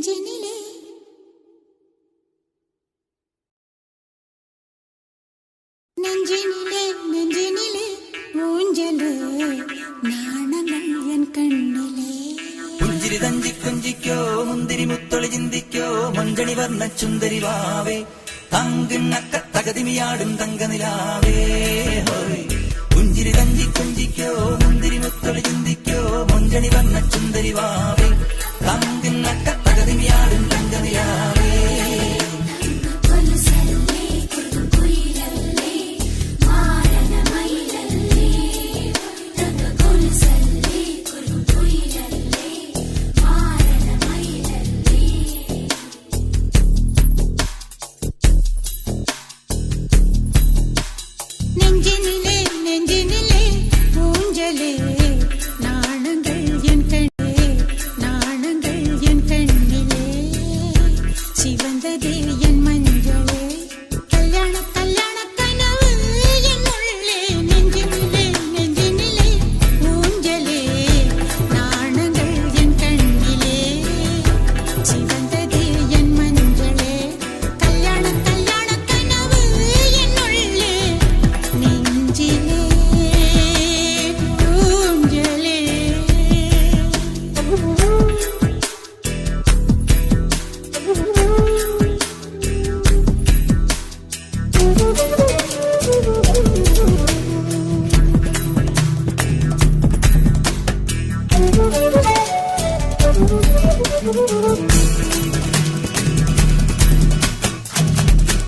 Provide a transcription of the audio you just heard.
നെഞ്ചിനിലെ നെഞ്ചിനിലെ നെഞ്ചിനിലെ ഊഞ്ചലെ നാണങ്ങൾ N കണ്ണിലെ. പുഞ്ചിരി തഞ്ചി കുഞ്ചിക്കോ മുന്തിരി മുത്തൊളി ചിന്തിക്കോ മഞ്ചണി വർണ ചുന്ദരി വാവേ. തങ്കിണ്ണക്ക തകതിമിയാടും തങ്കനിലാവേ. പുഞ്ചിരി തഞ്ചി കുഞ്ചിക്കോ മുന്തിരി മുത്തൊളി ചിന്തിക്കോ മഞ്ചണി വർണ ചുന്ദരി വാവേ. நெஞ்சினிலே நெஞ்சினிலே ஊஞ்சலே நாணங்கள் என் கண்ணே நாணங்கள் என் கண்ணிலே. சிவந்ததே என் மஞ்சளே கல்யாண கல்யாண கனவு என் உள்ளே. நெஞ்சினிலே நெஞ்சினிலே ஊஞ்சலே நாணங்கள் என் கண்ணிலே. சிவ